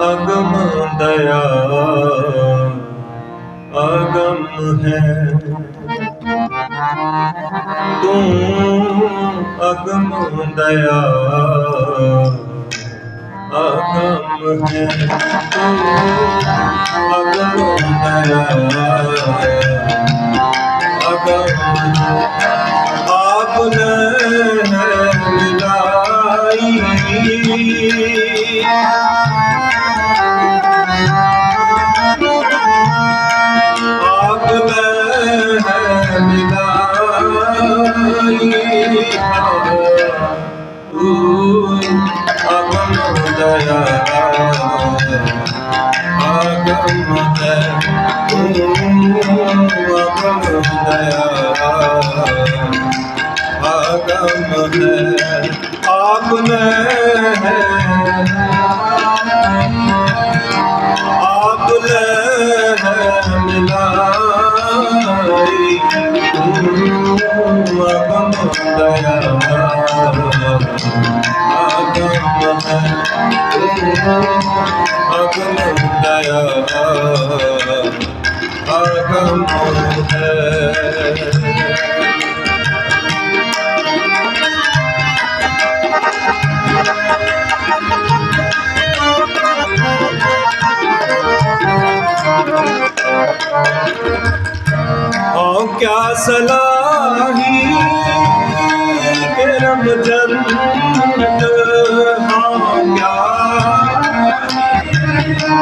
ਅਗਮ ਦਇਆ। ਅਗਮ ਹੈ। ਤੂੰ ਅਗਮ ਦਇਆ। ਅਗਮ ਹੈ। ਤੂੰ ਅਗਮ ਦਇਆ। ਅਗਮ ਆਪ ਨੇ ਮਿਲਾਈ। अगम दया अगम अगम दया अगम आपने है ਅਗਮੋਦਯ ਅਗਮੋਦਯ ਓ ਕਿਆ ਸਲਾਹੀ ਕਰਮ ਜਨ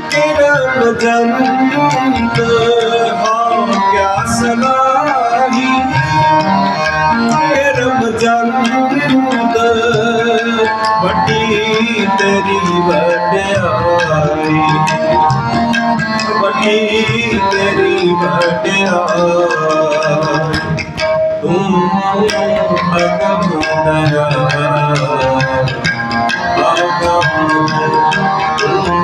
ਕਿਰਨ ਜੰਤ ਹਮ ਕਿਆ ਸਲਾਹੀ ਕਰਮ ਜੰਤ ਵੱਡੀ ਤੇਰੀ ਵਡਿਆਈ। ਵੱਡੀ ਤੇਰੀ ਵਡਿਆਈ। ਤੂੰ ਅਗਮ ਦਇਆ। ਅਗਮ ਤੂੰ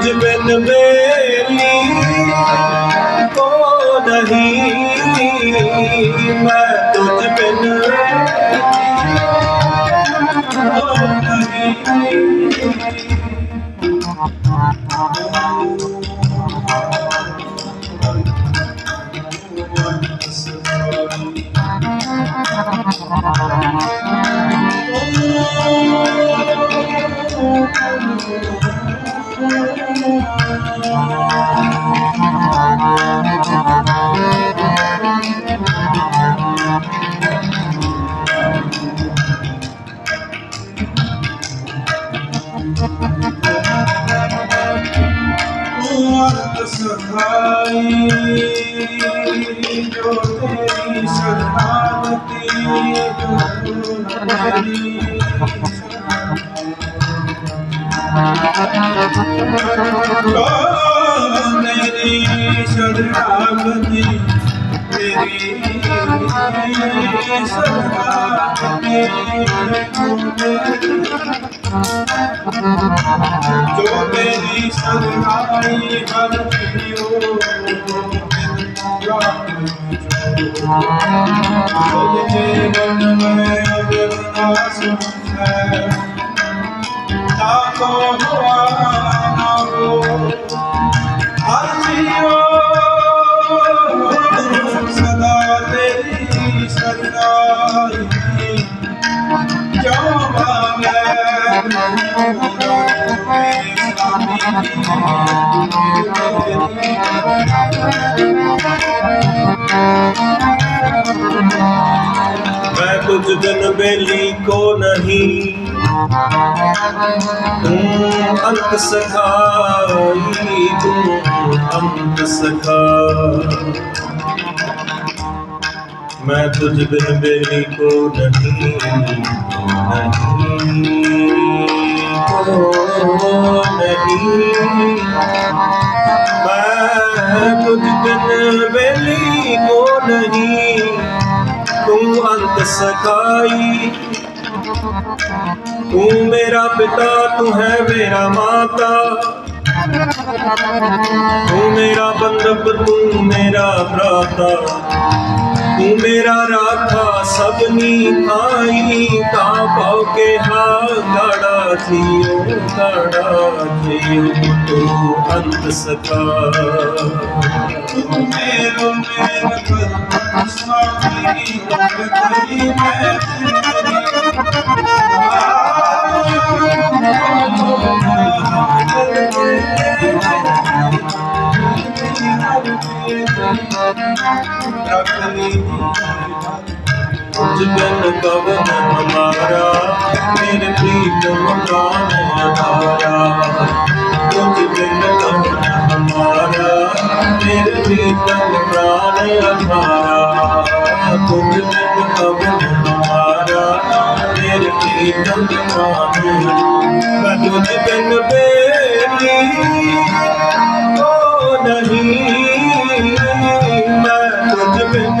तुझ बिन बेली को नहीं मैं तुझ बिन Thank you. सहाई जो तेरी शरणागति जो तेरी शरणागति ਤੇਰੀ ਸਰਕਾਰ ਜੋ ਤੇਰੀ ਸਰਕਾਰੀ ਹਰ ਪੀਓ ਜੇ ਮਨ ਮੈਂ ਅਗਨਾਸ ਹੈ ਤਾ ਕੋ ਹੁਆ ਨਾ ਹੋ मैं तुझ बिन बेली को नहीं तू अंत सखाई तू अंत सखा मैं तुझ बिन बेली को नहीं नहीं को तू अंत तू मेरा पिता, तू है मेरा माता, तू मेरा बंधप तू मेरा भ्राता, तू मेरा राखा, सबनी आई, ता पाओ के हा गाड़ा। थियो गाड़ा थियो तू अंत सका मेरो मेरा स्वामी भगवती मैं तुझ ਜਨ ਕਵ ਹਮਾਰਾ, ਮੇਰੇ ਪ੍ਰੀਤਮ ਕਾਮ ਹਮਾਰਾ ਜਨ ਕਵ ਹਮਾਰਾ, ਮੇਰੇ ਪ੍ਰੀਤਮ ਪ੍ਰਾਨ ਹਮਾਰਾ ਜਨ ਕਵ ਹਮਾਰਾ, ਮੇਰੇ ਪ੍ਰੀਤਮ ਪ੍ਰਾਨ ਹਮਾਰਾ ਤੁਝ ਬਿਨ ਬੇਲੀ ਓ ਨਹੀਂ, ਮੈਂ ਤੁਝ ਬਿਨ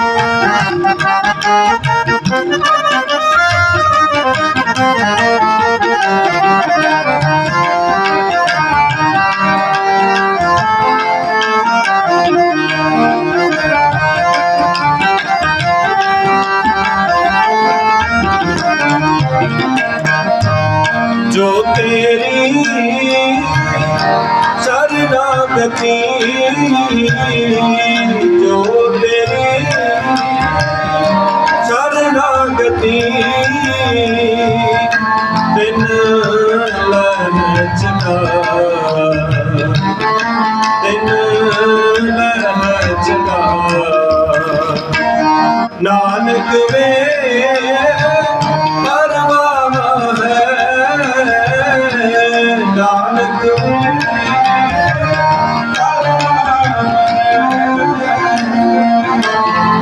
Thank you.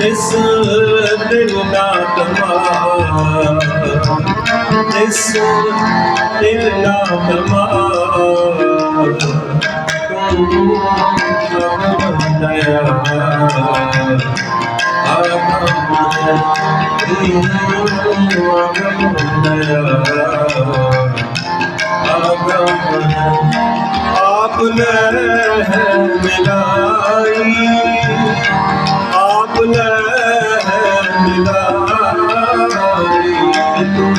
ਇਸ ਦਿਲ ਨਾ ਤਮਾ ਇਸ ਦਿਲ ਨਾ ਤਮਾ ਤੂੰ आपने मिलाई आपने मिलाई तुम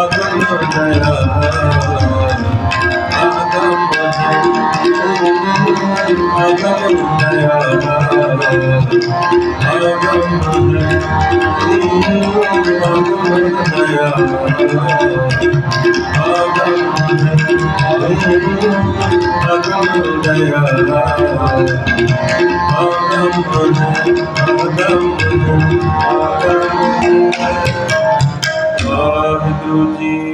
अगम दया अगम अगम दया अगम ਵਾਹਿਗੁਰੂ ਜੀ